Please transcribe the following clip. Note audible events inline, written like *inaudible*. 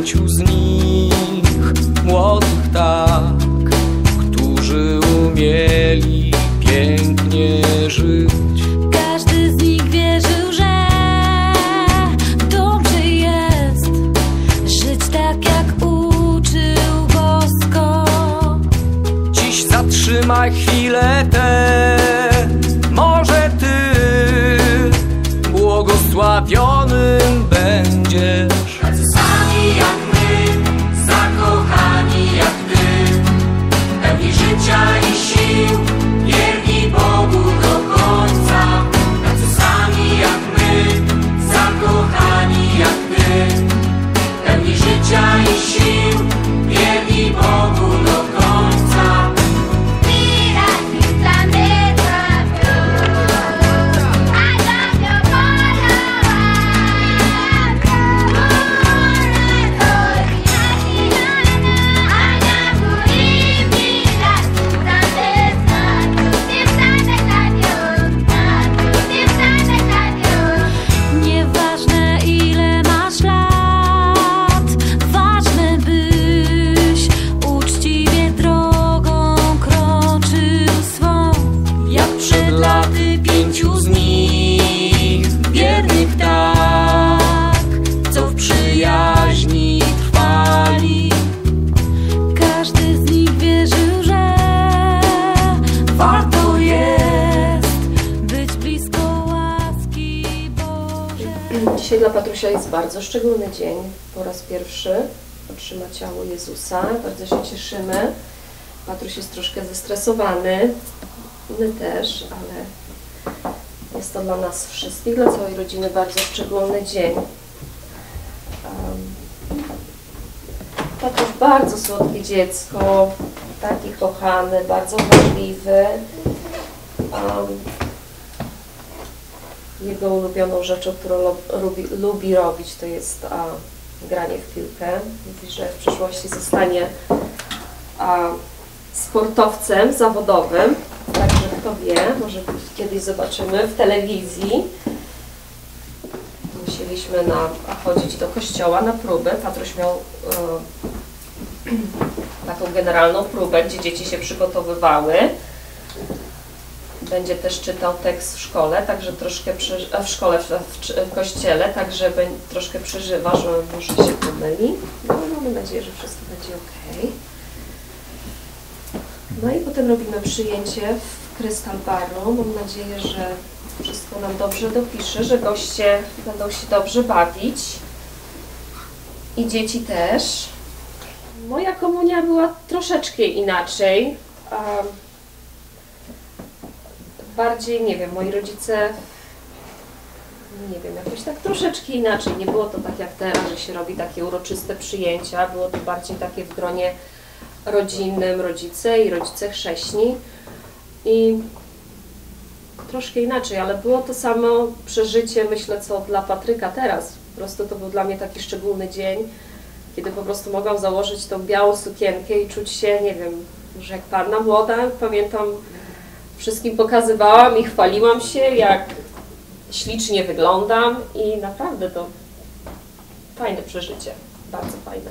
pięciu z nich młodych tak, którzy umieli pięknie żyć. Każdy z nich wierzył, że dobrze jest żyć tak jak uczył bosko. Dziś zatrzymaj chwilę tę, dla Patrusia jest bardzo szczególny dzień. Po raz pierwszy otrzyma ciało Jezusa. Bardzo się cieszymy. Patruś jest troszkę zestresowany. My też, ale jest to dla nas wszystkich, dla całej rodziny bardzo szczególny dzień. Um, bardzo słodkie dziecko, taki kochany, bardzo wrażliwy. Jego ulubioną rzeczą, którą lubi, lubi robić, to jest a, granie w piłkę. Mówi, że w przyszłości zostanie a, sportowcem zawodowym. Także kto wie, może kiedyś zobaczymy w telewizji. Musieliśmy na, chodzić do kościoła na próbę. Patruś miał e, *clears throat* taką generalną próbę, gdzie dzieci się przygotowywały. Będzie też czytał tekst w szkole, także troszkę przeży- a w szkole, w, w, w kościele, także bę- troszkę przeżywa, że może się pomyli. No mamy nadzieję, że wszystko będzie ok. No i potem robimy przyjęcie w Crystal Barrow. Mam nadzieję, że wszystko nam dobrze dopisze, że goście będą się dobrze bawić. I dzieci też. Moja komunia była troszeczkę inaczej. Um, bardziej, nie wiem, moi rodzice, nie wiem, jakoś tak troszeczkę inaczej. Nie było to tak jak teraz, że się robi takie uroczyste przyjęcia. Było to bardziej takie w gronie rodzinnym, rodzice i rodzice chrześni. I troszkę inaczej, ale było to samo przeżycie, myślę, co dla Patryka teraz. Po prostu to był dla mnie taki szczególny dzień, kiedy po prostu mogłam założyć tą białą sukienkę i czuć się, nie wiem, że jak panna młoda, pamiętam, wszystkim pokazywałam i chwaliłam się, jak ślicznie wyglądam i naprawdę to fajne przeżycie, bardzo fajne.